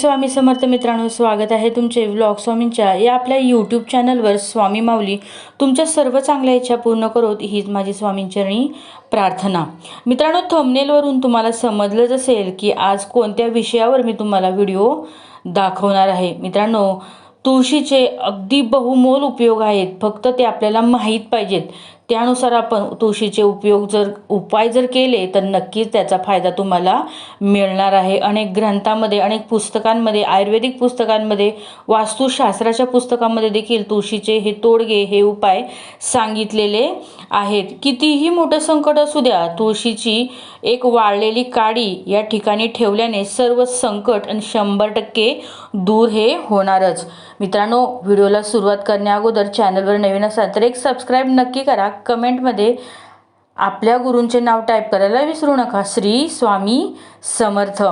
स्वामी समर्थ मित्रांनो स्वागत आहे तुमचे व्लॉग स्वामींच्या या आपल्या यूट्यूब चॅनलवर स्वामी माऊली. तुमच्या सर्व चांगल्या इच्छा पूर्ण करोत हीच माझी स्वामींचरणी प्रार्थना. मित्रांनो थंबनेलवरून तुम्हाला समजलंच असेल की आज कोणत्या विषयावर मी तुम्हाला व्हिडिओ दाखवणार आहे. मित्रांनो तुळशीचे अगदी बहुमोल उपयोग आहेत. फक्त ते आपल्याला माहीत पाहिजेत. त्यानुसार आपण तुळशीचे उपयोग जर उपाय जर केले तर नक्कीच त्याचा फायदा तुम्हाला मिळणार आहे. अनेक ग्रंथामध्ये अनेक पुस्तकांमध्ये आयुर्वेदिक पुस्तकांमध्ये वास्तुशास्त्राच्या पुस्तकामध्ये देखील तुळशीचे हे तोडगे हे उपाय सांगितलेले आहेत. कितीही मोठं संकट असू द्या तुळशीची एक वाळलेली काडी या ठिकाणी ठेवल्याने सर्व संकट आणि शंभर टक्के दूर हे होणारच. मित्रांनो व्हिडिओला सुरुवात करण्या अगोदर चॅनलवर नवीन असाल तर एक सबस्क्राईब नक्की करा. कमेंटमध्ये आपल्या गुरूंचे नाव टाईप करायला विसरू नका. श्री स्वामी समर्थ.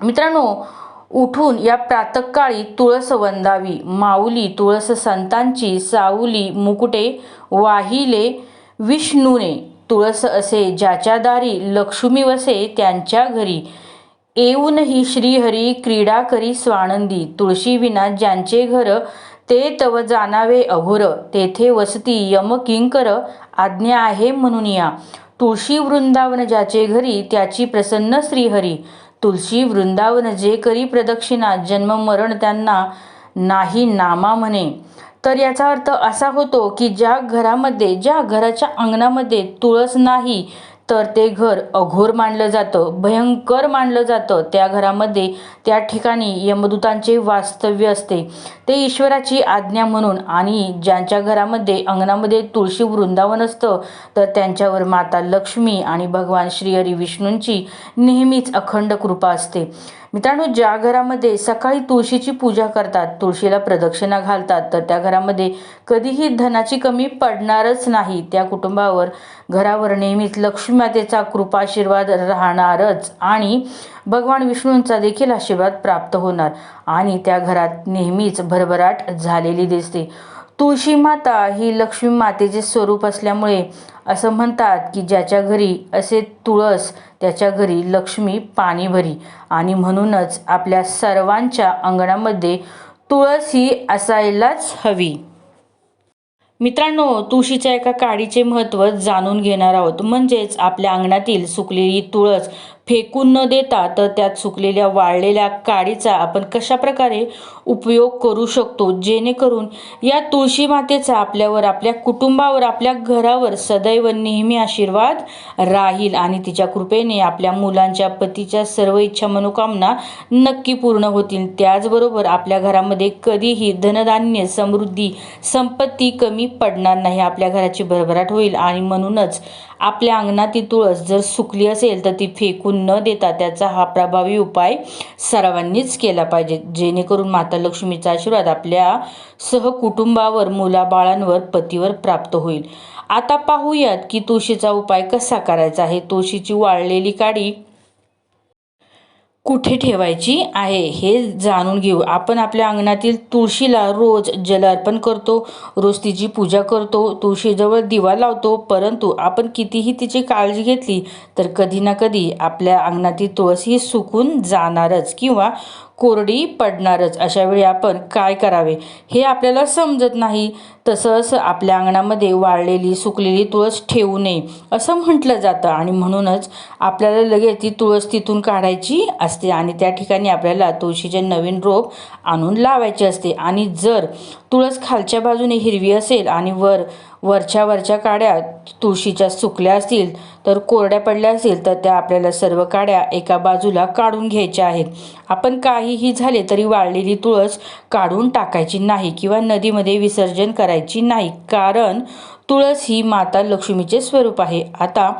मित्रांनो उठून या प्रातकाळी तुळस वंदावी. माऊली तुळस संतांची साऊली मुकुटे वाहिले विष्णूने तुळस असे ज्याच्या दारी लक्ष्मी वसे त्यांच्या घरी. येऊनही श्रीहरी क्रीडा करी स्वानंदी. तुळशी विना ज्यांचे घर ते तव जाणावे अघोर तेथे वसती यम किंकर आज्ञा आहे म्हणून या. तुळशी वृंदावन ज्याचे घरी त्याची प्रसन्न श्रीहरी. तुळशी वृंदावन जे करी प्रदक्षिणा जन्म मरण त्यांना नाही नामा म्हणे. तर याचा अर्थ असा होतो की ज्या घरामध्ये ज्या घराच्या अंगणामध्ये तुळस नाही तर ते घर अघोर मानलं जातं भयंकर मानलं जातं. त्या घरामध्ये त्या ठिकाणी यमदूतांचे वास्तव्य असते. ते ईश्वराची आज्ञा म्हणून आणि ज्यांच्या घरामध्ये अंगणामध्ये तुळशी वृंदावन असतं तर त्यांच्यावर माता लक्ष्मी आणि भगवान श्रीहरी विष्णूंची नेहमीच अखंड कृपा असते. मित्रांनो ज्या घरामध्ये सकाळी तुळशीची पूजा करतात तुळशीला प्रदक्षिणा घालतात तर त्या घरामध्ये कधीही धनाची कमी पडणारच नाही. त्या कुटुंबावर घरावर नेहमीच लक्ष्मी मातेचा कृपाशीर्वाद राहणारच आणि भगवान विष्णूंचा देखील आशीर्वाद प्राप्त होणार आणि त्या घरात नेहमीच भरभराट झालेली दिसते. तुळशी माता ही लक्ष्मी मातेचे स्वरूप असल्यामुळे असं म्हणतात की ज्याच्या घरी असे तुळस त्याच्या घरी लक्ष्मी पाणी भरी आणि म्हणूनच आपल्या सर्वांच्या अंगणामध्ये तुळस ही असायलाच हवी. मित्रांनो तुळशीच्या एका काडीचे महत्त्व जाणून घेणार आहोत. म्हणजेच आपल्या अंगणातील सुकलेली तुळस फेकून न देता तर त्यात सुकलेल्या वाळलेल्या काडीचा आपण कशा प्रकारे उपयोग करू शकतो? जेणेकरून या तुळशी मातेचा आपल्यावर आपल्या कुटुंबावर आपल्या घरावर सदैव नेहमी आशीर्वाद राहील आणि तिच्या कृपेने आपल्या मुलांच्या पतीच्या सर्व इच्छा मनोकामना नक्की पूर्ण होतील. त्याचबरोबर आपल्या घरामध्ये कधीही धनधान्य समृद्धी संपत्ती कमी पडणार नाही. आपल्या घराची भरभराट होईल आणि म्हणूनच आपल्या अंगणातील तुळस जर सुकली असेल तर ती फेकून न देता त्याचा हा प्रभावी उपाय सर्वांनीच केला पाहिजे. जेणेकरून माता लक्ष्मीचा आशीर्वाद आपल्या सहकुटुंबावर मुलाबाळांवर पतीवर प्राप्त होईल. आता पाहूयात की तुळशीचा उपाय कसा करायचा आहे. तुळशीची वाळलेली काडी कुठे ठेवायची आहे हे जाणून घेऊ. आपण आपल्या अंगणातील तुळशीला रोज जल अर्पण करतो रोज तिची पूजा करतो तुळशीजवळ दिवा लावतो परंतु आपण कितीही तिची काळजी घेतली तर कधी ना कधी आपल्या अंगणातील तुळस ही सुकून जाणारच किंवा कोरडी पडणारच. अशावेळी आपण काय करावे हे आपल्याला समजत नाही. तसंच आपल्या अंगणामध्ये वाळलेली सुकलेली तुळस ठेवू नये असं म्हटलं जातं. आणि म्हणूनच आपल्याला लगेच ती तुळस तिथून काढायची असते आणि त्या ठिकाणी आपल्याला तुळशीचे नवीन रोप आणून लावायचे असते. आणि जर तुळस खालच्या बाजूने हिरवी असेल आणि वर वरच्या वरच्या काड्या तुळशीच्या सुकल्या असतील तर कोरड्या पडल्या असतील तर त्या आपल्याला सर्व काड्या एका बाजूला काढून घ्यायच्या आहेत. आपण काहीही झाले तरी वाळलेली तुळस काढून टाकायची नाही किंवा नदीमध्ये विसर्जन करायचं नाही. कारण तुळस ही माता लक्ष्मीचे स्वरूप आहे. आता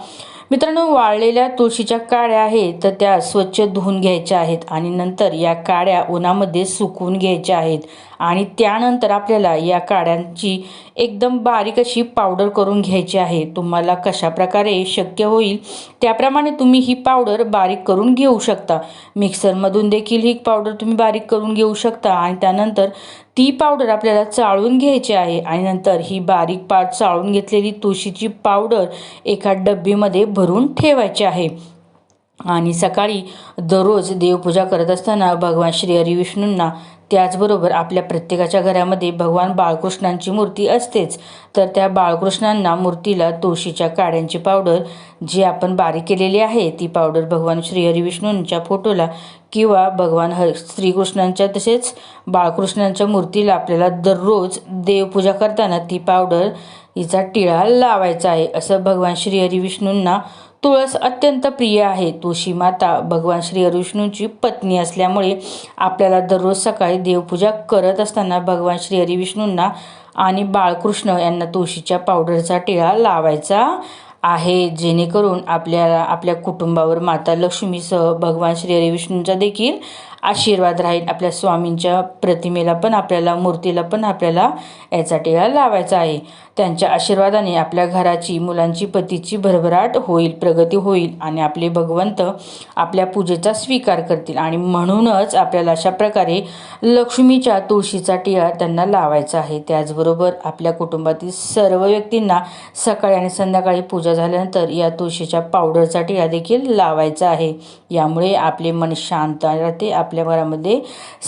मित्रांनो वाळलेल्या तुळशीच्या काड्या आहेत तर त्या स्वच्छ धुवून घ्यायच्या आहेत आणि नंतर या काड्या उन्हामध्ये सुकवून घ्यायच्या आहेत. आणि त्यानंतर आपल्याला या काड्यांची एकदम बारीक अशी पावडर करून घ्यायची आहे. तुम्हाला कशा प्रकारे शक्य होईल त्याप्रमाणे तुम्ही ही पावडर बारीक करून घेऊ शकता. मिक्सरमधून देखील ही पावडर तुम्ही बारीक करून घेऊ शकता आणि त्यानंतर ती पावडर आपल्याला चाळून घ्यायची आहे आणि नंतर ही बारीक पाट चाळून घेतलेली तुळशीची पावडर एका डब्बीमध्ये भरून ठेवायची आहे. आणि सकाळी दररोज देवपूजा करत असताना भगवान श्री हरिविष्णूंना त्याचबरोबर आपल्या प्रत्येकाच्या घरामध्ये भगवान बाळकृष्णांची मूर्ती असतेच. तर त्या बाळकृष्णांना मूर्तीला तुळशीच्या काड्यांची पावडर जी आपण बारीक केलेली आहे ती पावडर भगवान श्रीहरिविष्णूंच्या फोटोला किंवा भगवान ह श्रीकृष्णांच्या तसेच बाळकृष्णांच्या मूर्तीला आपल्याला दररोज देवपूजा करताना ती पावडर हिचा टिळा लावायचा आहे असं भगवान श्री विष्णूंना तुळस अत्यंत प्रिय आहे. तुळशी माता भगवान श्री हरिविष्णूंची पत्नी असल्यामुळे आपल्याला दररोज सकाळी देवपूजा करत असताना भगवान श्री हरिविष्णूंना आणि बाळकृष्ण यांना तुळशीच्या पावडरचा टिळा लावायचा आहे. जेणेकरून आपल्याला आपल्या कुटुंबावर माता लक्ष्मीसह भगवान श्री हरिविष्णूंचा देखील आशीर्वाद राहील. आपल्या स्वामींच्या प्रतिमेला पण आपल्याला मूर्तीला पण आपल्याला याचा टिळा लावायचा आहे. त्यांच्या आशीर्वादाने आपल्या घराची मुलांची पतीची भरभराट होईल प्रगती होईल आणि आपले भगवंत आपल्या पूजेचा स्वीकार करतील. आणि म्हणूनच आपल्याला अशा प्रकारे लक्ष्मीच्या तुळशीचा टिळा त्यांना लावायचा आहे. त्याचबरोबर आपल्या कुटुंबातील सर्व व्यक्तींना सकाळी आणि संध्याकाळी पूजा झाल्यानंतर या तुळशीच्या पावडरचा टिळा देखील लावायचा आहे. यामुळे आपले मन शांत राहते आपल्या घरामध्ये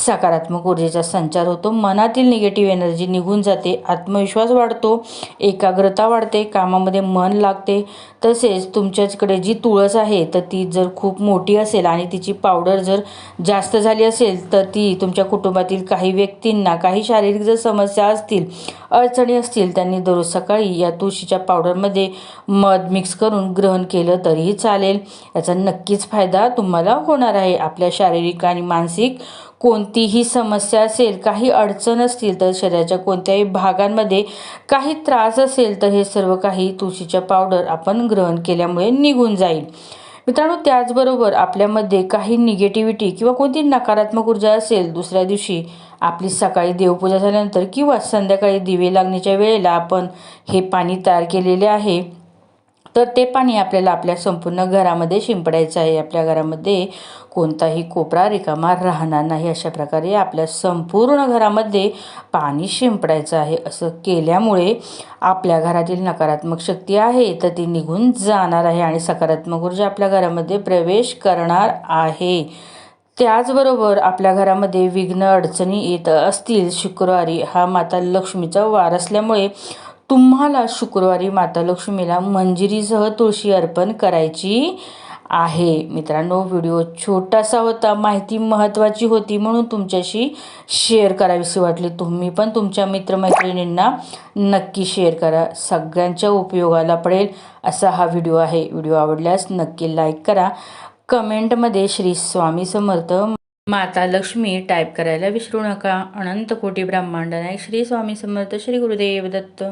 सकारात्मक ऊर्जेचा संचार होतो मनातील निगेटिव्ह एनर्जी निघून जाते आत्मविश्वास वाढतो एकाग्रता वाढते कामामध्ये मन लागते. तसेच तुमच्याकडे जी तुळस आहे तर ती जर खूप मोठी असेल आणि तिची पावडर जर जास्त झाली असेल तर ती तुमच्या कुटुंबातील काही व्यक्तींना काही शारीरिक जर समस्या असतील अडचणी असतील त्यांनी दररोज सकाळी या तुळशीच्या पावडरमध्ये मध मिक्स करून ग्रहण केलं तरीही चालेल. याचा नक्कीच फायदा तुम्हाला होणार आहे. आपल्या शारीरिक आणि मानसिक कोणतीही समस्या असेल काही अडचण असतील तर शरीराच्या कोणत्याही भागांमध्ये काही त्रास असेल तर हे सर्व काही तुळशीच्या पावडर आपण ग्रहण केल्यामुळे निघून जाईल. मित्रांनो त्याचबरोबर आपल्यामध्ये काही निगेटिव्हिटी किंवा कोणती नकारात्मक ऊर्जा असेल दुसऱ्या दिवशी आपली सकाळी देवपूजा झाल्यानंतर किंवा संध्याकाळी दिवे लागण्याच्या वेळेला आपण हे पाणी तयार केलेले आहे. तर ते पाणी आपल्याला आपल्या संपूर्ण घरामध्ये शिंपडायचं आहे. आपल्या घरामध्ये कोणताही कोपरा रिकामा राहणार नाही. अशा प्रकारे आपल्या संपूर्ण घरामध्ये पाणी शिंपडायचं आहे. असं केल्यामुळे आपल्या घरातील नकारात्मक शक्ती आहे. तर ती निघून जाणार आहे आणि सकारात्मक ऊर्जा आपल्या घरामध्ये प्रवेश करणार आहे. त्याचबरोबर आपल्या घरामध्ये विघ्न अडचणी येत असतील शुक्रवारी हा माता लक्ष्मीचा वार असल्यामुळे तुम्हाला शुक्रवारी माता लक्ष्मीला मंजिरीसह तुळशी अर्पण करायची आहे. मित्रांनो व्हिडिओ छोटासा होता माहिती महत्त्वाची होती म्हणून तुमच्याशी शेअर करावीशी वाटली. तुम्ही पण तुमच्या मित्रमैत्रिणींना नक्की शेअर करा. सगळ्यांच्या उपयोगाला पडेल असा हा व्हिडिओ आहे. व्हिडिओ आवडल्यास नक्की लाईक करा. कमेंटमध्ये श्री स्वामी समर्थ माता लक्ष्मी टाईप करायला विसरू नका. अनंत कोटी ब्रह्मांड नायक श्री स्वामी समर्थ श्री गुरुदेव दत्त.